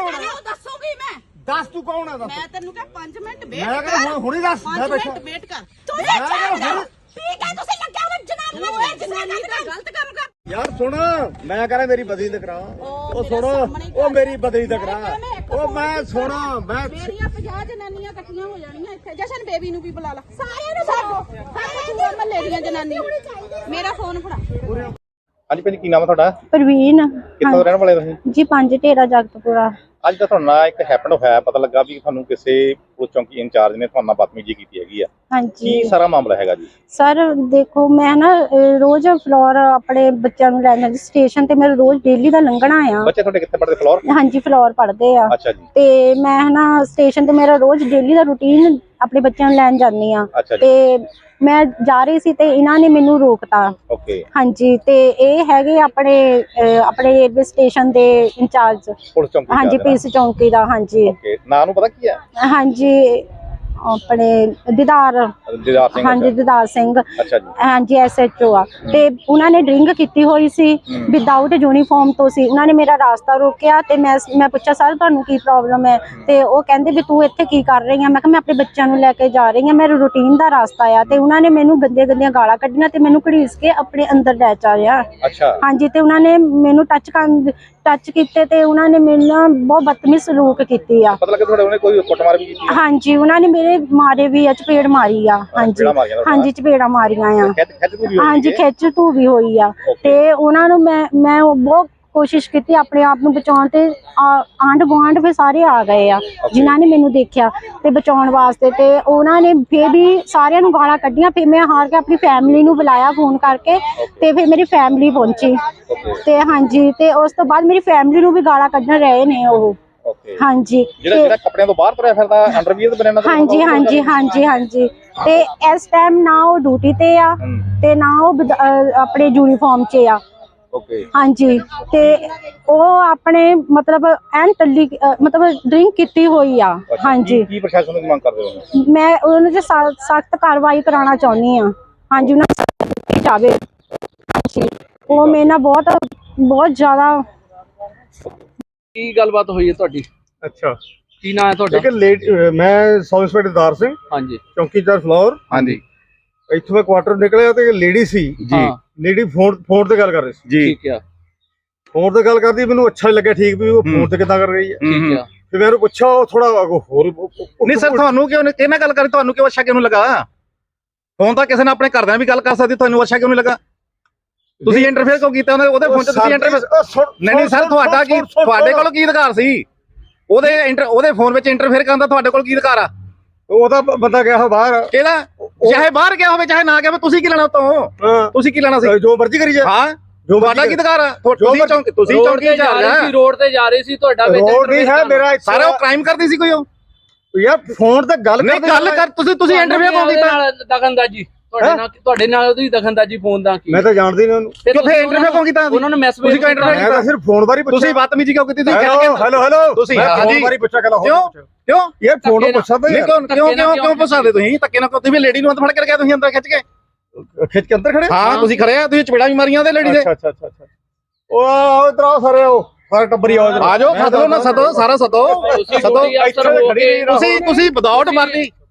ਕੌਣ ਹੈ ਉਹ ਦੱਸੂਗੀ ਮੈਂ ਦੱਸ ਤੂੰ ਕੌਣ ਹੈ ਦੱਸ ਮੈਂ ਤੈਨੂੰ ਕਿਹਾ 5 ਮਿੰਟ ਵੇਟ ਮੈਂ ਕਹਿੰਦਾ ਹੁਣ ਹੁਣੀ ਦੱਸ ਮੈਂ 5 ਬੈਠਾ ਮਿੰਟ ਵੇਟ ਕਰ ਤੂੰ ਇਹ ਕਿਹਾ ਹੁਣ- ਠੀਕ ਹੈ ਤੁਸੀਂ ਲੱਗਿਆ ਉਹ ਜਨਾਨੀ ਨੂੰ ਇਹ ਜਨਾਨੀ ਦਾ ਗਲਤ ਕੰਮ ਕਰ ਯਾਰ ਸੁਣ ਮੈਂ ਕਹਿੰਦਾ ਮੇਰੀ ਬਦਲੀ ਤੇ ਕਰਾ ਉਹ ਸੁਣ ਹੀ ਉਹ ਕਰ। ਮੇਰੀ ਬਦਲੀ ਤੇ ਕਰਾ ਕਿਹਾ ਉਹ ਮੈਂ। ਸੁਣਾ ਮੈਂ ਮੇਰੀਆਂ 50 ਜਨਾਨੀਆਂ ਇਕੱਠੀਆਂ ਹੋ ਜਾਣੀਆਂ ਇੱਥੇ ਜਸ਼ਨ ਬੇਬੀ ਨੂੰ ਵੀ ਬੁਲਾ ਲਾ ਸਾਰਿਆਂ ਨੂੰ ਸਭ ਸਭ ਮਹੱਲੇ ਦੀਆਂ ਜਨਾਨੀਆਂ ਮੇਰਾ ਫੋਨ ਫੜਾ ਹਾਂਜੀ ਭੈਣ ਜੀ, ਕੀ ਨਾਮ ਹੈ ਤੁਹਾਡਾ? ਪ੍ਰਵੀਨ। ਕਿੱਥੋਂ ਦੇ ਰਹਿਣ ਵਾਲੇ ਤੁਸੀਂ? ਜੀ ਪੰਜ ਢੇਰਾ ਜਗਤਪੁਰਾ। ਅੱਜ ਤਾਂ ਤੁਹਾਨੂੰ ਨਾਲ ਇੱਕ ਹੈਪਨ ਹੋਇਆ ਪਤਾ ਲੱਗਾ ਵੀ ਤੁਹਾਨੂੰ ਕਿਸੇ ਪੁਲਿਸ ਚੌਂਕੀ ਇੰਚਾਰਜ ਨੇ ਤੁਹਾਨੂੰ ਨਾਲ ਬਦਤਮੀਜ਼ੀ ਕੀਤੀ ਹੈਗੀ ਆ। ਹਾਂਜੀ। ਕੀ ਸਾਰਾ ਮਾਮਲਾ ਹੈਗਾ ਜੀ? ਸਰ ਦੇਖੋ ਮੈਂ ਨਾ ਅਹ, ਰੋਜ਼ ਫਲੋਰ ਆਪਣੇ ਬੱਚਿਆਂ ਨੂੰ ਲੈਣ ਜਾਂਦੀ ਸਟੇਸ਼ਨ ਤੇ ਮੇਰਾ ਰੋਜ਼ ਡੇਲੀ ਦਾ ਲੰਘਣਾ ਆ। ਬੱਚੇ ਤੁਹਾਡੇ ਕਿੱਥੇ ਪੜਦੇ ਫਲੋਰ ਹਾਂਜੀ ਫਲੋਰ ਪੜ੍ਹਦੇ ਆ। ਅੱਛਾ ਜੀ। ਤੇ ਮੈਂ ਨਾ ਸਟੇਸ਼ਨ ਤੇ ਮੇਰਾ ਰੋਜ਼ ਡੇਲੀ ਦਾ ਰੁਟੀਨ ਆਪਣੇ ਬੱਚਿਆਂ ਨੂੰ ਲੈਣ ਜਾਂਦੀ ਆ। ਅੱਛਾ ਜੀ। ਤੇ ਮੈਂ ਜਾ ਰਹੀ ਸੀ ਤੇ ਇਹਨਾਂ ਨੇ ਮੈਨੂੰ ਰੋਕਤਾ। ਓਕੇ। ਹਾਂਜੀ ਤੇ ਇਹ ਹੈਗੇ ਆਪਣੇ ਅਹ, ਆਪਣੇ ਰੇਲਵੇ ਸਟੇਸ਼ਨ ਦੇ ਇੰਚਾਰਜ। ਪੁਲਿਸ ਚੌਂਕੀ ਹਾਂਜੀ ਪੀਸ ਚੌਂਕੀ ਦਾ ਹਾਂਜੀ। ਓਕੇ ਨਾਂ ਨੂੰ ਪਤਾ ਕੀ ਹੈ? ਹਾਂਜੀ ਆਪਣੇ ਦਿਦਾਰ। ਦਿਦਾਰ ਸਿੰਘ ਹਾਂਜੀ ਦਿਦਾਰ ਸਿੰਘ। ਅੱਛਾ ਜੀ। ਹਾਂਜੀ ਐਸਐਚਓ ਆ। ਤੇ ਉਹਨਾਂ ਨੇ ਡਰਿੰਕ ਕੀਤੀ ਹੋਈ ਸੀ ਵਿਦਆਊਟ ਯੂਨੀਫਾਰਮ ਤੋਂ ਸੀ। ਉਹਨਾਂ ਨੇ ਮੇਰਾ ਰਾਸਤਾ ਰੋਕਿਆ ਤੇ ਮੈਂ ਮੈਂ ਪੁੱਛਿਆ ਸਰ ਤੁਹਾਨੂੰ ਕੀ ਪ੍ਰੋਬਲਮ ਹੈ? ਤੇ ਉਹ ਕਹਿੰਦੇ ਵੀ ਤੂੰ ਇੱਥੇ ਕੀ ਕਰ ਰਹੀ ਆ ਮੈਂ ਕਿਹਾ ਮੈਂ ਆਪਣੇ ਬੱਚਿਆਂ ਨੂੰ ਲੈ ਕੇ ਜਾ ਰਹੀ ਆ ਮੇਰਾ ਰੂਟੀਨ ਦਾ ਰਾਸਤਾ ਆ। ਤੇ ਉਹਨਾਂ ਨੇ ਮੈਨੂੰ ਗੰਦੀਆਂ ਗੰਦੀਆਂ ਗਾਲਾਂ ਕੱਢੀਆਂ ਤੇ ਮੈਨੂੰ ਘੜੀਸ ਕੇ ਆਪਣੇ ਅੰਦਰ ਲੈ ਚਾਰਿਆ ਅੱਛਾ। ਹਾਂਜੀ ਤੇ ਉਹਨਾਂ ਨੇ ਮੈਨੂੰ ਟੱਚ ਕਰਨ ਟੱਚ ਕੀਤੇ ਤੇ ਉਹਨਾਂ ਨੇ ਮੇਰੇ ਨਾਲ ਬਹੁਤ ਬਦਤਮੀਜ਼ ਸਲੂਕ ਕੀਤੀ ਆ। ਪਤਾ ਲੱਗਾ ਤੁਹਾਡੇ ਉਹਨੇ ਕੋਈ ਕੁੱਟਮਾਰ ਵੀ ਕੀਤੀ ਹਾਂਜੀ ਉਹਨਾਂ ਨੇ ਮੇਰੇ ਮਾਰੇ ਵੀ ਆ ਚਪੇੜ ਮਾਰੀ ਆ ਹਾਂਜੀ। ਚਪੇੜਾਂ ਮਾਰੀਆਂ ਤੁਹਾਡੇ ਹਾਂਜੀ ਚਪੇੜਾਂ ਮਾਰੀਆਂ ਆ। ਖਿੱਚ ਖਿੱਚ ਵੀ ਹੋਈ ਹਾਂਜੀ ਹੈ। ਖਿੱਚ ਧੂ ਵੀ ਹੋਈ ਆ। ਤੇ ਉਹਨਾਂ ਨੂੰ ਮੈਂ ਮੈਂ ਉਹ ਬਹੁਤ ਕੋਸ਼ਿਸ਼ ਕੀਤੀ ਆਪਣੇ ਆਪ ਨੂੰ ਬਚਾਉਣ ਤੇ ਆ- ਆਂਢ ਗੁਆਂਢ ਫਿਰ ਸਾਰੇ ਆ ਗਏ ਆ ਜਿਨ੍ਹਾਂ ਨੇ ਮੈਨੂੰ ਦੇਖਿਆ ਤੇ ਬਚਾਉਣ ਵਾਸਤੇ ਤੇ ਉਹਨਾਂ ਨੇ ਫੇਰ ਵੀ ਸਾਰਿਆਂ ਨੂੰ ਗਾਲਾਂ ਕੱਢੀਆਂ ਫਿਰ ਮੈਂ ਹਾਰ ਕੇ ਆਪਣੀ ਫੈਮਿਲੀ ਨੂੰ ਬੁਲਾਇਆ ਫੋਨ ਕਰਕੇ ਤੇ ਫਿਰ ਮੇਰੀ ਫੈਮਿਲੀ ਪਹੁੰਚੀ। ਤੇ ਹਾਂਜੀ ਤੇ ਉਸ ਤੋਂ ਬਾਅਦ ਮੇਰੀ ਫੈਮਿਲੀ ਨੂੰ ਵੀ ਗਾਲਾਂ ਕੱਢਣ ਰਹੇ ਨੇ ਉਹ। ਓਕੇ। ਹਾਂਜੀ। ਜਿਹੜਾ ਤੇ- ਜਿਹੜਾ ਕੱਪੜਿਆਂ ਤੋਂ ਬਾਹਰ ਤੁਰਿਆ ਫਿਰਦਾ ਅੰਡਰਵੀਅਰ ਬਨਾਨਾ ਹਾਂਜੀ ਹਾਂਜੀ ਹਾਂਜੀ ਹਾਂਜੀ। ਤੇ ਇਸ ਟਾਈਮ ਨਾ ਉਹ ਡਿਊਟੀ ਤੇ ਆ ਤੇ ਨਾ ਉਹ ਵਿਦ- ਅਹ ਆਪਣੇ ਯੂਨੀਫਾਰਮ 'ਚ ਆ। ਓਕੇ। ਹਾਂਜੀ। ਤੇ ਉਹ ਆਪਣੇ ਮਤਲਬ ਐਨ ਟੱਲੀ ਅਹ ਮਤਲਬ ਡਰਿੰਕ ਕੀਤੀ ਹੋਈ ਆ। ਹਾਂਜੀ। ਕੀ ਪ੍ਰਸ਼ਾਸਨ ਨੂੰ ਮੰਗ ਕਰਦੇ ਹੋ ਮੈਂ ਉਹਨਾਂ ਤੇ ਸਖਤ ਕਾਰਵਾਈ ਕਰਾਉਣਾ ਚਾਹੁੰਦੀ ਆ। ਹਾਂਜੀ ਉਹਨਾਂ ਨੂੰ ਸਖ਼ਤ ਕੀਤੀ ਜਾਵੇ। ਹਾਂਜੀ ਉਹ ਮੇਰੇ ਨਾਲ ਬਹੁਤ ਬਹੁਤ ਜ਼ਿਆਦਾ ਕੀ ਗੱਲਬਾਤ ਹੋਈ ਹੈ ਤੁਹਾਡੀ? ਅੱਛਾ। ਕੀ ਨਾਂ ਹੈ ਤੁਹਾਡਾ? ਇੱਕ ਲੇਟ ਮੈਂ ਸਬ ਇੰਸਪੈਕਟਰ ਦਾਰ ਸਿੰਘ। ਹਾਂਜੀ। ਚੌਂਕੀਦਾਰ ਫਲੋਰ। ਹਾਂਜੀ। ਇੱਥੋਂ ਮੈਂ ਕੁਆਟਰ ਨਿਕਲਿਆ ਤੇ ਲੇਡੀ ਸੀ। ਹਾਂ। ਲੇਡੀ ਫੋਨ ਫੋਨ ਤੇ ਗੱਲ ਕਰ ਰਹੀ ਸੀ। ਜੀ। ਠੀਕ ਆ। ਫੋਨ ਤੇ ਗੱਲ ਕਰਦੀ ਮੈਨੂੰ ਅੱਛਾ ਲੱਗਿਆ ਠੀਕ ਵੀ ਉਹ ਫੋਨ ਤੇ ਕਿੱਦਾਂ ਕਰ ਰਹੀ ਹੈ। ਠੀਕ ਆ। ਫਿਰ ਮੈਂ ਉਹਨੂੰ ਪੁੱਛਿਆ ਉਹ ਥੋੜਾ ਹੋਰ ਨਹੀਂ ਸਰ ਤੁਹਾਨੂੰ ਕਿਉਂ ਨਹੀਂ ਕਿਹਨਾਂ ਗੱਲ ਕਰੀ ਤੁਹਾਨੂੰ ਕਿਉਂ ਅੱਛਾ ਕਿਉਂ ਲੱਗਾ? ਫੋਨ ਤਾਂ ਕਿਸੇ ਨੇ ਆਪਣੇ ਘਰਦਿਆਂ ਵੀ ਗੱਲ ਕਰ ਸਕਦੀ ਤੁਹਾਨੂੰ ਅੱਛਾ ਕਿਉਂ ਨਹੀਂ ਲੱਗਾ? ਤੁਸੀਂ ਇੰਟਰਫੇਅਰ ਕਿਉਂ ਕੀਤਾ? ਉਹਦੇ ਉਹਦੇ ਫੋਨ 'ਚ ਤੁਸੀਂ ਇੰਟਰਫੇਅਰ ਨਹੀਂ ਨਹੀਂ ਸਰ ਤੁਹਾਡਾ ਕੀ ਤੁਹਾਡੇ ਕੋਲ ਕੀ ਅਧਿਕਾਰ ਸੀ? ਉਹਦੇ ਇੰਟਰ ਉਹਦੇ ਫੋਨ ਵਿੱਚ ਇੰਟਰਫੇਅਰ ਕਰਨ ਦਾ ਤੁਹਾਡੇ ਕੋਲ ਕੀ ਅਧਿਕਾਰ ਆ? ਉਹਦਾ ਬੰਦਾ ਗਿਆ ਹੋਇਆ ਬਾਹਰ। ਕਿਹਦਾ? ਚਾਹੇ ਬਾਹਰ ਗਿਆ ਹੋਵੇ ਚਾਹੇ ਨਾ ਗਿਆ ਹੋਵੇ ਤੁਸੀਂ ਕੀ ਲੈਣਾ ਉਤੋਂ? ਹਾਂ, ਤੁਸੀਂ ਕੀ ਲੈਣਾ ਸੀ? ਜੋ ਮਰਜ਼ੀ ਕਰੀ ਜਾ ਹਾਂ। ਜੋ ਤੁਹਾਡਾ ਕੀ ਅਧਿਕਾਰ ਆ? ਤੁਸੀਂ ਚੌਂਕ ਤੁਸੀਂ ਚੌਂਕੀ ਤੇ ਜਾ ਰਹੀ ਸੀ ਰੋਡ ਤੇ ਜਾ ਰਹੀ ਸੀ ਤੁਹਾਡਾ ਵਿੱਚ ਰੋਡ ਨਹੀਂ ਹੈ ਮੇਰਾ ਸਾਰਾ ਉਹ ਕ੍ਰਾਈਮ ਕਰਦੀ ਸੀ ਕੋਈ ਉਹ? ਯਾਰ ਫੋਨ ਤੇ ਗੱਲ ਨਹੀਂ ਕਰਦੇ ਗੱਲ ਕਰ ਤੁਸੀਂ ਤੁਸੀਂ ਇੰਟਰਵਿਊ ਕਿਉਂ ਕੀਤਾ? ਦਖਲਅੰਦਾਜ਼ੀ ਤੁਹਾਡੇ ਨਾਲ ਤੁਹਾਡੇ ਨਾਲ ਉਹਦੀ ਦਖਲਅੰਦਾਜ਼ੀ ਫੋਨ ਦਾ ਕੀ ਮੈਂ ਤਾਂ ਜਾਣਦੀ ਨਹੀਂ ਉਹਨੂੰ। ਤੇ ਕਿਉਂ ਫਿਰ ਤੁਸੀਂ ਇੰਟਰਵਿਊ ਕਿਉਂ ਕੀਤਾ ਉਹਨਾਂ ਨੂੰ ਮੈਸੇਜ ਤੁਸੀਂ ਕਿਉਂ interview ਮੈਂ ਤਾਂ ਸਿਰਫ ਫੋਨ ਬਾਰੇ ਪੁੱਛਿਆ। ਤੁਸੀਂ ਬਦਤਮੀਜ਼ੀ ਕਿਉਂ ਕੀਤੀ? ਤੁਸੀਂ ਹੈਲੋ ਕਹਿ ਹੈਲੋ ਹੈਲੋ ਤੁਸੀਂ-। ਫੋਨ ਬਾਰੇ ਪੁੱਛਿਆ ਗੱਲ ਕਿਉਂ? ਕਿਉਂ? ਯਾਰ ਫੋਨ ਨੂੰ ਪੁੱਛਾ ਤਾਂ ਨਹੀਂ ਕਿਉਂ ਕਿਉਂ ਕਿਉਂ ਕਿਉਂ ਪੁੱਛ ਸਕਦੇ ਤੁਸੀਂ? ਧੱਕੇ ਨਾਲ ਤੁਸੀਂ ਵੀ ਲੇਡੀ ਨੂੰ ਅੰਦਰ ਫੜ ਕੇ ਗਿਆ ਤੁਸੀਂ ਅੰਦਰ ਖਿੱਚ ਕੇ? ਖਿੱਚ ਕੇ ਅੰਦਰ ਖੜੇ? ਹਾਂ ਤੁਸੀਂ ਖੜੇ ਆ ਤੁਸੀਂ ਚਪੇੜਾ ਵੀ ਮਾਰੀਆਂ ਉਹਦੇ ਲੇਡੀ ਦੇ। ਅੱਛਾ ਅੱਛਾ ਅੱਛਾ ਉਹ ਆਓ ਇਧਰ ਆਓ ਸਾਰੇ ਆਓ ਸਾਰੇ ਟੱਬਰੀ ਆਓ ਆ ਜਾਓ ਸਦੋ ਨਾ ਸਦੋ ਸਾਰਾ ਸਦੋ। ਸਦੋ। ਤੁਸੀਂ ਤੁਸੀਂ ਵਿਦਆਊਟ ਵਰਦੀ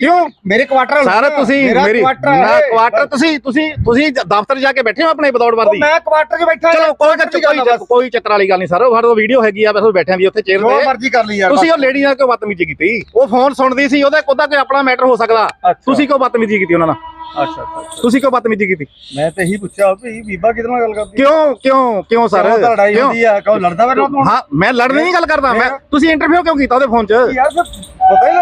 ਕਿਉਂ? ਮੇਰੇ ਕੁਆਟਰ ਸਰ ਤੁਸੀਂ ਮੇਰੀ ਨਾ ਕੁਆਟਰ ਤੁਸੀਂ ਤੁਸੀਂ ਤੁਸੀਂ ਦਫ਼ਤਰ ਜਾ ਕੇ ਬੈਠੇ ਹੋ ਆਪਣੇ ਵਿਦਆਊਟ ਵਰਦੀ? ਮੈਂ ਕੁਆਟਰ 'ਚ ਬੈਠਾ ਚਲੋ ਕੋਈ ਚੱਕਰ ਕੋਈ ਕੋਈ ਚੱਕਰ ਵਾਲੀ ਗੱਲ ਨਹੀਂ ਸਰ। ਸਾਡੇ ਕੋਲ ਵੀਡੀਓ ਹੈਗੀ ਆ ਬਸ ਬੈਠਿਆਂ ਦੀ ਉੱਥੇ ਚੇਅਰ ਜੋ ਤੇ। ਮਰਜ਼ੀ ਕਰ ਲਈ ਯਾਰ ਤੁਸੀਂ ਉਹ ਲੇਡੀ ਨਾਲ ਕਿਉਂ ਬਦਤਮੀਜ਼ੀ ਕੀਤੀ? ਉਹ ਫੋਨ ਸੁਣਦੀ ਸੀ ਉਹਦਾ ਉਹਦਾ ਕੋਈ ਆਪਣਾ ਮੈਟਰ ਹੋ ਸਕਦਾ। ਤੁਸੀਂ ਕਿਉਂ ਬਦਤਮੀਜ਼ੀ ਕੀਤੀ ਉਹਨਾਂ ਨਾਲ? ਅੱਛਾ ਤੁਸੀਂ ਕਿਉਂ ਬਦਤਮੀਜ਼ੀ ਕੀਤੀ? ਮੈਂ ਤੇ ਇਹੀ ਪੁੱਛਿਆ ਵੀ ਬੀਬਾ ਕਿਹਦੇ ਨਾਲ ਗੱਲ ਕਰਦੀ? ਕਿਉਂ ਕਿਉਂ ਕਿਉਂ ਸਰ? ਤਾਂ ਲੜਾਈ? ਹੁੰਦੀ ਆ? ਕਹੋ ਲੜਦਾ ਮੇਰੇ ਨਾਲ ਹਾਂ ਮੈਂ ਲੜਨ ਦੀ ਗੱਲ ਕਰਦਾ ਮੈਂ ਤੁਸੀਂ ਇੰਟਰਵਿਊ ਕਿਉਂ ਕੀਤਾ ਉਹਦੇ ਫੋਨ 'ਚ? ਯਾਰ ਪਤਾ ਹੀ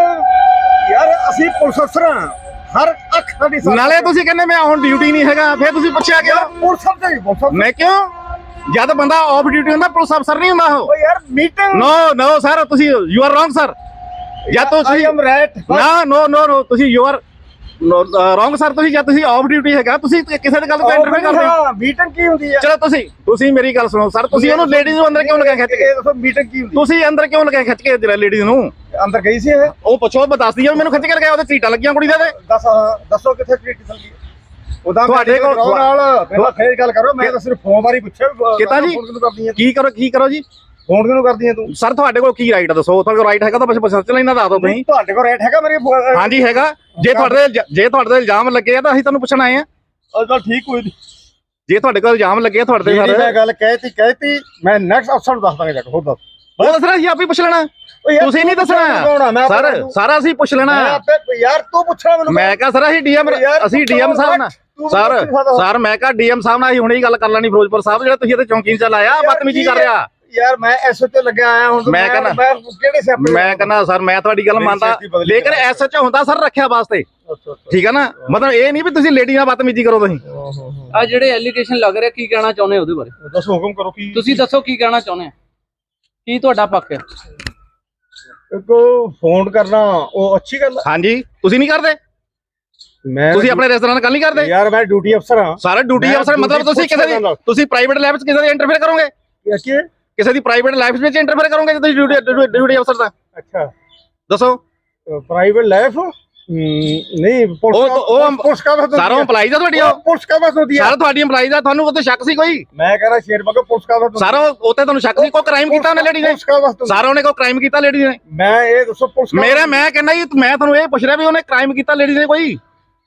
ਯਾਰ ਅਸੀਂ ਪੁਲਿਸ ਅਫਸਰ ਹਾਂ। ਹਰ ਅੱਖ ਸਾਡੀ ਸਾਹਮਣੇ- ਨਾਲੇ ਤੁਸੀਂ ਕਹਿੰਦੇ ਮੈਂ ਹੁਣ ਡਿਊਟੀ ਨਹੀਂ ਹੈਗਾ ਫਿਰ ਤੁਸੀਂ ਪੁੱਛਿਆ ਯਾਰ ਕਿਉਂ ਪੁਲਿਸ ਅਫਸਰ ਹੀ ਪੁਲਿਸ ਅਫਸਰ। ਮੈਂ ਕਿਉਂ? ਜਦ ਬੰਦਾ ਆਫ ਡਿਊਟੀ ਹੁੰਦਾ ਪੁਲਿਸ ਅਫਸਰ ਨਹੀਂ ਹੁੰਦਾ ਉਹ। ਓ ਯਾਰ ਮੀਟਿੰਗ ਨੋ ਨੋ ਸਰ ਤੁਸੀਂ ਯੂ ਆਰ ਰੋਂਗ ਸਰ ਜਾਂ ਆਈ ਤੁਸੀਂ ਐਮ ਰਾਈਟ ਨਾ ਨੋ ਨੋ ਨੋ ਤੁਸੀਂ ਯੂ ਆਰ ਰੋਂਗ ਸਰ ਤੁਸੀਂ ਜਦ ਤੁਸੀਂ ਆਫ ਡਿਊਟੀ ਹੈਗਾ ਤੁਸੀਂ ਕਿਸੇ ਦੀ ਗੱਲ ਤੇ ਇੰਟਰਫੇਅਰ ਕਰਦੇ ਹੋ। ਮੀਟਿੰਗ ਕੀ ਹੁੰਦੀ ਹੈ? ਚਲੋ ਤੁਸੀਂ ਤੁਸੀਂ ਮੇਰੀ ਗੱਲ ਸੁਣੋ ਸਰ ਤੁਸੀਂ ਉਹਨੂੰ ਲੇਡੀਜ਼ ਨੂੰ ਅੰਦਰ ਕਿਉਂ ਲਗਾ ਖਿੱਚ ਕੇ? ਇਹ ਦੱਸੋ ਮੀਟਿੰਗ ਕੀ ਹੁੰਦੀ ਤੁਸੀਂ ਅੰਦਰ ਕਿਉਂ ਲਗਾ ਖਿੱਚ ਕੇ ਜਿਹੜਾ ਲੇਡੀਜ਼ ਨੂੰ? ਅੰਦਰ ਗਈ ਸੀ ਇਹ। ਉਹ ਪੁੱਛੋ ਮੈਂ ਦੱਸਦੀ ਆ ਮੈਨੂੰ ਖਿੱਚ ਕੇ ਲਗਾਇਆ ਉਹਦੇ ਸੀਟਾਂ ਲੱਗੀਆਂ ਕੁੜੀ ਦੇ ਤੇ। ਦੱਸ ਹਾਂ, ਦੱਸੋ ਕਿੱਥੇ ਟ੍ਰੀਟ ਚੱਲਦੀ ਹੈ ਉਹਦਾ ਤੁਹਾਡੇ ਕੋਲ- ਨਾਲ ਪਹਿਲਾਂ ਫੇਰ ਗੱਲ ਕਰੋ ਮੈਂ ਤਾਂ ਸਿਰਫ ਫੋਨ ਬਾਰੇ ਪੁੱਛਿਆ ਵੀ ਕਿੱਦਾਂ ਜੀ? ਫੋਨ ਕਿਉਂ ਕਰਦੀ ਹੈ ਕੀ ਕਰੋ ਕੀ ਕਰੋ ਜੀ? ਫੋਨ ਕਿਉਂ ਕਰਦੀ ਹੈ ਤੂੰ? ਸਰ ਤੁਹਾਡੇ ਕੋਲ ਕੀ ਰਾਈਟ ਆ ਦੱਸੋ? ਤੁਹਾਡੇ ਕੋਲ ਰਾਈਟ ਹੈਗਾ ਤਾਂ ਬਸ ਬਸ ਚਲਾ ਇਹਨਾਂ ਦੱਸ ਦਿਓ ਤੁਸੀਂ। ਤੁਹਾਡੇ ਕੋਲ ਰੇਟ ਹੈਗਾ ਮੇਰੇ ਫੋਨ- ਹਾਂਜੀ ਹੈਗਾ। ਜੇ ਤੁਹਾਡੇ ਤੇ ਇਲਜ਼ਾ- ਜੇ ਤੁਹਾਡੇ ਤੇ ਇਲਜ਼ਾਮ ਲੱਗੇ ਆ ਤਾਂ ਅਸੀਂ ਤੁਹਾਨੂੰ ਪੁੱਛਣ ਆਏ ਆ। ਉਹ ਚੱਲ ਠੀਕ ਹੋਈ ਜੇ ਤੁਹਾਡੇ ਕੋਲ ਇਲਜ਼ਾਮ ਲੱਗੇ ਆ ਤੁਹਾਡੇ ਤੇ ਜਿਹੜੀ ਸਰ। ਮੈਂ ਗੱਲ ਕਹਿਤੀ ਕਹਿਤੀ ਮੈਂ ਨੈਕਸਟ ਅਫਸਰ ਨੂੰ ਦੱਸ ਦਾਂਗਾ ਜਾ ਕੇ ਹੋਰ ਦੱਸ। ਉਹ ਦੱਸਣਾ ਸੀ ਆਪ ਹੀ ਪੁੱਛ ਲੈਣਾ। ਤੁਸੀਂ ਨਹੀਂ ਦੱਸਣਾ। ਸਰ ਸਾਰਾ ਅਸੀਂ ਪੁੱਛ ਲੈਣਾ। ਯਾਰ ਤੂੰ ਪੁੱਛਣਾ ਮੈਨੂੰ ਮੈਂ ਕਹਾ ਸਰ ਅਸੀਂ ਡੀਐਮ ਅਸੀਂ ਡੀਐਮ ਸਾਹਿਬ ਨਾਲ। ਸਰ। ਸਰ ਮੈਂ ਕਹਾ ਡੀਐਮ ਸਾਹਿਬ ਨਾਲ ਅਸੀਂ ਹੁਣੇ ਹੀ ਗੱਲ ਕਰ ਲੈਣੀ ਫਿਰੋਜ਼ਪੁਰ ਸਾਹਿਬ ਜਿਹੜਾ ਤੁਸੀਂ ਇੱਥੇ ਚੌਂਕੀ 'ਚ ਲਾਇਆ ਬਦਤਮੀਜੀ ਕਰ ਰਿਹਾ। ਯਾਰ ਮੈਂ ਐਸਓ ਲੱਗਿਆ ਆਇਆ ਹੁਣ ਮੈਂ ਕਹਿੰਦਾ- ਮੈਂ ਕਿਹੜੇ ਸਿਆਪੇ ਮੈਂ ਕਹਿੰਦਾ ਸਰ ਮੈਂ ਤੁਹਾਡੀ ਗੱਲ ਮੰਨਦਾ। ਲੇਕਿਨ ਐਸਐਚਓ ਹੁੰਦਾ ਸਰ ਰੱਖਿਆ ਵਾਸਤੇ। ਠੀਕ ਹੈ ਨਾ? ਮਤਲਬ ਇਹ ਨਹੀਂ ਵੀ ਤੁਸੀਂ ਲੇਡੀ ਨਾਲ ਬਦਤਮੀਜੀ ਕਰੋ ਤੁਸੀਂ। ਆ ਜਿਹੜੇ ਐਲੀਗੇਸ਼ਨ ਲੱਗ ਰਿਹਾ ਕੀ ਕਹਿਣਾ ਚਾਹੁੰਦੇ ਹੋ ਉਹਦੇ ਬਾਰੇ? ਦੱਸੋ ਹੁਕਮ ਕਰੋ ਕੀ ਤੁਸੀਂ ਦੱਸੋ ਕੀ ਕਹਿਣਾ ਚਾਹੁੰਦੇ ਆ ਕੀ ਤੁਹਾਡਾ ਪੱਖ ਹੈ? ਕੋ ਫੋਨ ਕਰਨਾ ਉਹ ਅੱਛੀ ਗੱਲ ਆ। ਹਾਂਜੀ ਤੁਸੀਂ ਨਹੀਂ ਕਰਦੇ? ਮੈਂ ਤੁਸੀਂ ਆਪਣੇ ਰੈਸਟੋਰੈਂਟ ਨਾਲ ਗੱਲ ਨਹੀਂ ਕਰਦੇ? ਯਾਰ ਮੈਂ ਡਿਊਟੀ ਅਫਸਰ ਹਾਂ। ਸਾਰੇ ਡਿਊਟੀ ਮੈਂ ਅਫਸਰ ਮਤਲਬ duty ਤੁਸੀਂ ਕਿਸੇ ਦੀ ਤੁਸੀਂ ਪ੍ਰਾਈਵੇਟ ਲਾਈਫ 'ਚ ਕਿਸੇ ਦੀ ਇੰਟਰਫੇਅਰ ਕਰੋਗੇ? ਕਿਸੇ ਦੀ ਪ੍ਰਾਈਵੇਟ ਲਾਈਫ ਵਿੱਚ ਇੰਟਰਫੇਅਰ ਕਰੋਗੇ ਜੇ ਤੁਸੀਂ ਡਿਊਟੀ ਡਿਊਟੀ ਅਫਸਰ ਦਾ ਅੱਛਾ। ਦੱਸੋ। ਪ੍ਰਾਈਵੇਟ ਲਾਈਫ ਨਹੀਂ ਪੁਲਿਸ ਉਹ- ਉਹ- ਪੁਲਿਸ ਕਾ ਬਸ ਸਾਰਾ employees ਆ ਤੁਹਾਡੀ ਉਹ? ਪੁਲਿਸ ਕਾ ਬਸ ਹੁੰਦੀ ਹੈ ਸਾਰਾ ਤੁਹਾਡੀ EMPLOYEES ਦਾ ਤੁਹਾਨੂੰ ਉੱਤੇ ਸ਼ੱਕ ਸੀ ਕੋਈ? ਮੈਂ ਕਹ ਰਿਹਾ ਸ਼ੇਰ ਬਗੋ ਪੁਲਿਸ ਕਾ ਬਸ ਸਾਰਾ ਉੱਤੇ ਤੁਹਾਨੂੰ ਸ਼ੱਕ ਸੀ ਕੋਈ ਕ੍ਰਾਈਮ ਕੀਤਾ ਉਹਨੇ ਲੇਡੀ ਨੇ? ਪੁਲਿਸ ਕਾ ਬਸ ਸਾਰਾ ਉਹਨੇ ਕੋਈ ਕ੍ਰਾਈਮ ਕੀਤਾ ਲੇਡੀ ਨੇ? ਮੈਂ ਇਹ ਦੱਸੋ ਪੁਲਿਸ ਕਾ ਮੇਰੇ ਮੈਂ ਕਹਿੰਦਾ ਜੀ ਮੈਂ ਤੁਹਾਨੂੰ ਇਹ ਪੁੱਛ ਰਿਹਾ ਵੀ ਉਹਨੇ ਕ੍ਰਾਈਮ ਕੀਤਾ ਲੇਡੀ ਨੇ ਕੋਈ?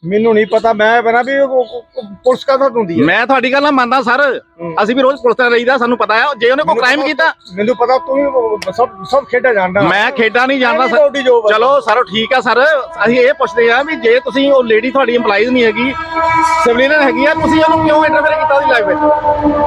ਮੈਨੂੰ ਨਹੀਂ ਪਤਾ ਮੈਂ ਬਣਾ ਵੀ ਉਹ- ਉਹ- ਉਹ ਪੁਲਿਸ ਹੁੰਦੀ ਹੈ ਮੈਂ ਤੁਹਾਡੀ ਗੱਲ ਨਾਲ ਮੰਨਦਾ ਸਰ। ਅਸੀਂ ਵੀ ਰੋਜ਼ ਪੁਲਿਸ ਨਾਲ ਰਹੀਦਾ ਸਾਨੂੰ ਪਤਾ ਹੈ ਜੇ ਉਹਨੇ ਕੋਈ ਕ੍ਰਾਈਮ ਕੀਤਾ ਮੈਨੂੰ ਪਤਾ ਤੂੰ ਵੀ ਸਭ ਸਭ ਖੇਡਾਂ ਜਾਣਦਾ। ਮੈਂ ਖੇਡਾਂ ਨਹੀਂ ਜਾਣਦਾ ਸਰ। ਚਲੋ ਸਰ ਠੀਕ ਆ ਸਰ। ਅਸੀਂ ਇਹ ਪੁੱਛਦੇ ਆ ਵੀ ਜੇ ਤੁਸੀਂ ਉਹ ਲੇਡੀ ਤੁਹਾਡੀ EMPLOYEES ਨਹੀਂ ਹੈਗੀ ਸਿਵਲੀਅਨ ਹੈਗੀ ਆ ਤੁਸੀਂ ਉਹਨੂੰ ਕਿਉਂ ਇੰਟਰਫੇਅਰ ਕੀਤਾ ਉਹਦੀ ਲਾਈਫ ਵਿੱਚ?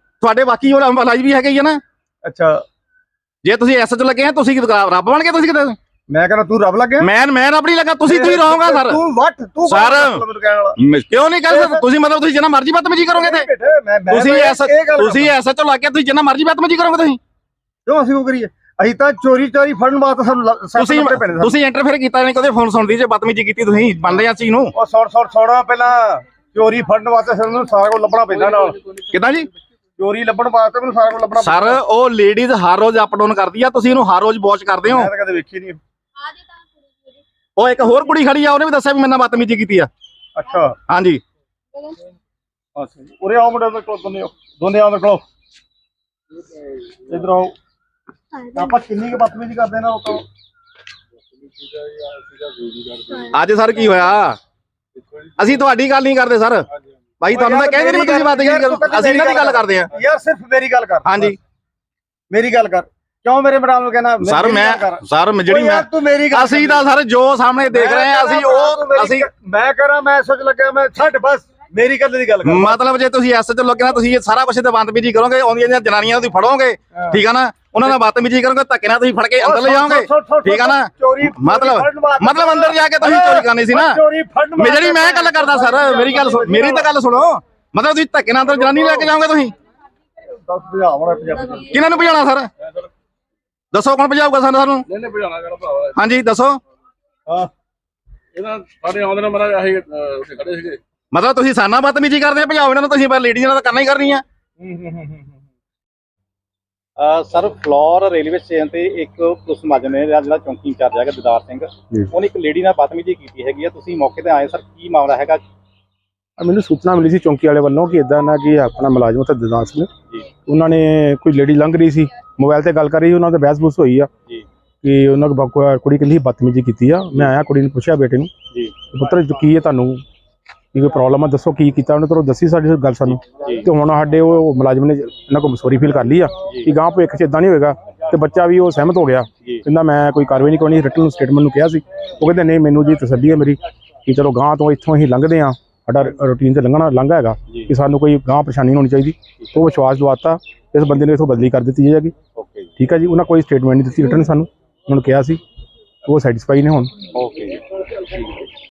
ਤੁਹਾਡੇ ਬਾਕੀ ਉਹ ਮਲਾਜ ਵੀ ਹੈਗੇ ਹੀ ਆ ਨਾ। ਅੱਛਾ। ਜੇ ਤੁਸੀਂ ਐਸ ਚ ਲੱਗੇ ਆ ਤੁਸੀਂ ਕੀ ਰੱਬ ਬਣ ਕੇ ਤੁਸੀਂ ਕਿਤੇ? ਮੈਂ ਕਹਿੰਦਾ ਤੂੰ ਰੱਬ ਲੱਗਿਆ ਮੈਂ ਮੈਂ ਰੱਬ ਨਹੀਂ ਲੱਗਾ ਤੁਸੀਂ ਤੁਸੀਂ ਰਹੋਗਾ ਸਰ। ਤੂੰ ਵੱਟ ਤੂੰ ਸਰ। ਕਿਉਂ ਨਹੀਂ ਸਕਦੇ? ਤੁਸੀਂ ਮਤਲਬ ਤੁਸੀਂ ਜਿੰਨਾ ਮਰਜ਼ੀ ਬਦਤਮੀਜੀ ਕਰੋਗੇ ਤੇ। ਤੁਸੀਂ ਐਸ ਤੁਸੀਂ ਐਸ ਚ ਲਾ ਕੇ ਤੁਸੀਂ ਜਿੰਨਾ ਮਰਜ਼ੀ ਬਦਤਮੀਜੀ ਕਰੋਗੇ ਤੁਸੀਂ। ਕਿਉਂ ਅਸੀਂ ਉਹ ਕਰੀਏ? ਅਸੀਂ ਤਾਂ ਚੋਰੀ ਚੋਰੀ ਫੜਨ ਵਾਸਤੇ ਸਾਨੂੰ ਤੁਸੀਂ। ਤੁਸੀਂ ਇੰਟਰਫੇਅਰ ਕੀਤਾ ਨਹੀਂ ਕਦੇ ਫੋਨ ਸੁਣਦੀ ਜੇ ਬਦਤਮੀਜੀ ਕੀਤੀ ਤੁਸੀਂ ਮੰਨਦੇ ਆ ਚੀਜ਼ ਨੂੰ। ਉਹ ਸੌੜ ਸੌੜ ਸੌੜਾ ਪਹਿਲਾਂ ਚੋਰੀ ਫੜਨ ਵਾਸਤੇ ਸਾਨੂੰ ਸਾਰਾ ਕੁਝ ਲੱਭਣਾ ਪੈਂਦਾ ਨਾਲ। ਕਿਦਾਂ ਜੀ? ਚੋਰੀ ਲੱਭਣ ਵਾਸਤੇ ਮੈਨੂੰ ਸਾਰਾ ਕੁਝ ਲੱਭਣਾ ਸਰ ਉਹ ਲੇਡੀਜ਼ ਹਰ ਰੋਜ਼ ਅਪ ਡਾਊਨ ਕਰਦੀ ਆ ਤੁਸੀਂ ਇਹਨੂੰ ਹਰ ਰੋਜ਼ ਵਾਚ ਕਰਦੇ ਹੋ। ਮੈਂ ਤਾਂ ਕਦੇ ਵੇਖੀ ਨਹੀਂ। ਉਹ ਇੱਕ ਹੋਰ ਕੁੜੀ ਖੜੀ ਆ ਉਹਨੇ ਵੀ ਦੱਸਿਆ ਵੀ ਮੇਰੇ ਨਾਲ ਬਦਤਮੀਜੀ ਕੀਤੀ ਆ। ਅੱਛਾ। ਹਾਂਜੀ। ਅੱਛਾ ਜੀ। ਉਰੇ ਆਓ ਮੁੰਡੇ ਦੇ ਕੋਲ ਦੋਨੇ ਆਓ। ਦੋਨੇ ਆਓ ਮੇਰੇ ਕੋਲ। ਇਧਰ ਆਓ। ਆਪਾਂ ਕਿੰਨੀ ਕੁ ਬਦਤਮੀਜ਼ੀ ਕਰਦੇ ਨਾ ਉਹ ਤੋਂ। ਅੱਜ ਸਰ ਕੀ ਹੋਇਆ? ਅਸੀਂ ਤੁਹਾਡੀ ਗੱਲ ਨਹੀਂ ਕਰਦੇ ਸਰ। ਭਾਈ ਤੁਹਾਨੂੰ ਮੈਂ ਕਹਿੰਦੇ ਨਹੀਂ ਤੁਸੀਂ ਬਦਤਮੀਜੀ ਕਰੋ ਅਸੀਂ ਇਹਨਾਂ ਦੀ ਗੱਲ ਕਰਦੇ ਆ ਯਾਰ ਸਿਰਫ ਮੇਰੀ ਗੱਲ ਕਰ। ਹਾਂਜੀ। ਮੇਰੀ ਗੱਲ ਕਰ। ਕਿਉਂ ਮੇਰੇ ਮੈਡਮ ਨੂੰ ਕਹਿਣਾ? ਸਰ ਮੈਂ। ਸਰ ਜਿਹੜੀ ਮੈਂ ਤੂੰ ਮੇਰੀ ਅਸੀਂ ਤਾਂ ਸਰ ਜੋ ਸਾਹਮਣੇ ਦੇਖ ਰਹੇ ਆ ਅਸੀਂ ਉਹ ਅਸੀਂ ਮੈਂ ਕਰਾਂ ਮੈਂ ਸੋਚ ਲੱਗਾ ਮੈਂ ਛੱਡ ਬਸ। ਮੇਰੀ ਗੱਲ ਦੀ ਗੱਲ ਕਰ ਮਤਲਬ ਜੇ ਤੁਸੀਂ ਐਸ ਚ ਲੱਗੇ ਨਾ ਤੁਸੀਂ ਇਹ ਸਾਰਾ ਕੁਝ ਤੇ ਬੰਦਬੀਜੀ ਕਰੋਗੇ ਆਉਂਦੀਆਂ ਜਿਹੜੀਆਂ ਜਨਾਨੀਆਂ ਤੁਸੀਂ ਫੜੋਗੇ ਠੀਕ ਆ ਨਾ? ਉਹਨਾਂ ਨਾਲ ਬਦਤਮੀਜੀ ਕਰੋਗੇ ਧੱਕੇ ਨਾਲ ਤੁਸੀਂ ਫੜ ਕੇ ਅੰਦਰ ਲੈ ਜਾਓਗੇ ਠੀਕ ਆ ਨਾ? ਮਤਲਬ ਮਤਲਬ ਅੰਦਰ ਜਾ ਕੇ ਤੁਸੀਂ ਚੋਰੀ ਕਰਨੀ ਸੀ ਨਾ। ਜਿਹੜੀ ਮੈਂ ਗੱਲ ਕਰਦਾ ਸਰ ਮੇਰੀ ਗੱਲ ਸੁਣ ਮੇਰੀ ਤਾਂ ਗੱਲ ਸੁਣੋ। ਮਤਲਬ ਤੁਸੀਂ ਧੱਕੇ ਨਾਲ ਅੰਦਰ ਜਨਾਨੀ ਲੈ ਕੇ ਜਾਓਗੇ ਤੁਸੀਂ? 10 ਭਜਾਵਣਾ ਪੰਜਾਬੀ ਕਿਹਨਾਂ ਨੂੰ ਭਜਾਉਣਾ ਸਰ? ਦੱਸੋ ਕੌਣ ਭਜਾਊਗਾ ਸਾਨੂੰ ਸਾਨੂੰ? ਨਹੀਂ ਨਹੀਂ ਭਜਾਣਾ ਕਿਹੜਾ ਭਰਾ ਹਾਂਜੀ ਦੱਸੋ। ਹਾਂ। ਇਹਨਾਂ ਸਾਡੇ ਆਉਂਦੇ ਨੇ ਮਰਾ ਅਸੀਂ ਉੱਥੇ ਖੜੇ ਸੀਗੇ। ਮਤਲਬ ਤੁਸੀਂ ਸਾਨਾ ਬਦਤਮੀਜੀ ਕਰਦੇ ਆ ਭਜਾਓ ਇਹਨਾਂ ਨੂੰ ਤੁਸੀਂ ਪਰ ਲੇਡੀਜ਼ ਨਾਲ ਤਾਂ ਕਰਨਾ ਹੀ ਕਰਨੀ ਆ। ਸਰ ਫਲੋਰ ਰੇਲਵੇ ਸਟੇਸ਼ਨ ਤੇ ਇੱਕ ਪੁਲਿਸ ਮੁਲਾਜ਼ਮ ਨੇ ਜਿਹੜਾ ਚੌਂਕੀ ਇੰਚਾਰਜ ਹੈਗਾ ਦਿਦਾਰ ਸਿੰਘ ਉਹਨੇ ਇੱਕ ਲੇਡੀ ਨਾਲ ਬਦਤਮੀਜ਼ੀ ਕੀਤੀ ਹੈਗੀ ਆ। ਤੁਸੀਂ ਮੌਕੇ ਤੇ ਆਏ ਸਰ ਕੀ ਮਾਮਲਾ ਹੈਗਾ? ਮੈਨੂੰ ਸੂਚਨਾ ਮਿਲੀ ਸੀ ਚੌਂਕੀ ਵਾਲੇ ਵੱਲੋਂ ਕਿ ਇਦਾਂ ਨਾ ਕਿ ਆਪਣਾ ਮੁਲਾਜ਼ਮ ਉੱਥੇ ਦਦਾਸ ਨੇ ਜੀ। ਉਹਨਾਂ ਨੇ ਕੋਈ ਲੇਡੀ ਲੰਘ ਰਹੀ ਸੀ ਮੋਬਾਈਲ ਤੇ ਗੱਲ ਕਰ ਰਹੀ ਸੀ, ਉਹਨਾਂ ਦਾ ਬਹਿਸ-ਬੂਸ ਹੋਈ ਆ। ਜੀ। ਕਿ ਉਹਨਾਂ ਕੋ ਕੁੜੀ ਕਹਿੰਦੀ ਬਦਤਮੀਜ਼ੀ ਕੀਤੀ ਆ ਮੈਂ ਆਇਆ ਕੁੜੀ ਨੂੰ ਪੁੱਛਿਆ ਬੇਟੇ ਨੂੰ ਜੀ। ਪੁੱਤਰ ਕੀ ਹੈ ਤੁਹਾਨੂੰ? ਕੀ ਕੋਈ ਪ੍ਰੋਬਲਮ ਆ ਦੱਸੋ ਕੀ ਕੀਤਾ ਉਹਨੇ ਤੁਹਾਨੂੰ ਦੱਸੀ ਸਾਡੀ ਗੱਲ ਸਾਨੂੰ। ਤੇ ਹੁਣ ਸਾਡੇ ਉਹ ਮੁਲਾਜ਼ਮ ਨੇ ਇਹਨਾਂ ਕੋਲ ਮਸੋਰੀ ਫੀਲ ਕਰ ਲਈ ਆ ਕਿ ਗਾਂ ਭਵਿੱਖ ਚ ਇਦਾਂ ਨਹੀਂ ਹੋਏਗਾ। ਤੇ ਬੱਚਾ ਵੀ ਉਹ ਸਹਿਮਤ ਹੋ ਗਿਆ। ਕਹਿੰਦਾ ਮੈਂ ਕੋਈ ਕਾਰਵਾਈ ਨਹੀਂ ਕਰਨੀ ਰਿਟਰਨ ਸਟੇਟਮੈਂਟ ਨੂੰ ਕਿਹਾ ਸੀ। ਉਹ ਕਹਿੰਦੇ ਨਹੀਂ ਮੈਨੂੰ ਜੀ ਤਸੱਲੀ ਹੈ ਮੇਰੀ ਕਿ ਚਲੋ ਗਾਂ ਤੋਂ ਇੱਥੋਂ ਹੀ ਲੰਘਦੇ ਆ ਸਾਡਾ ਰੂਟੀਨ ਤੇ ਲੰਘਣਾ ਲੰਘਾ ਹੈਗਾ। ਕਿ ਸਾਨੂੰ ਕੋਈ ਗਾਂ ਪਰੇਸ਼ਾਨੀ ਨਹੀਂ ਹੋਣੀ ਚਾਹੀਦੀ। ਉਹ ਵਿਸ਼ਵਾਸ ਦਵਾਤਾ ਇਸ ਬੰਦੇ ਨੂੰ ਇਥੋਂ ਬਦਲੀ ਕਰ ਦਿੱਤੀ ਜਾਏਗੀ। ਠੀਕ ਹੈ ਜੀ ਉਹਨਾਂ ਕੋਈ ਸਟੇਟਮੈਂਟ ਨਹੀਂ ਦਿੱਤੀ ਰਿਟਰਨ ਸਾਨੂੰ। ਉਹਨਾਂ ਨੂੰ ਕਿਹਾ ਸੀ। ਉਹ ਸੈਟੀਸਫਾਈ ਨੇ ਹੁਣ। ਓਕੇ ਜੀ।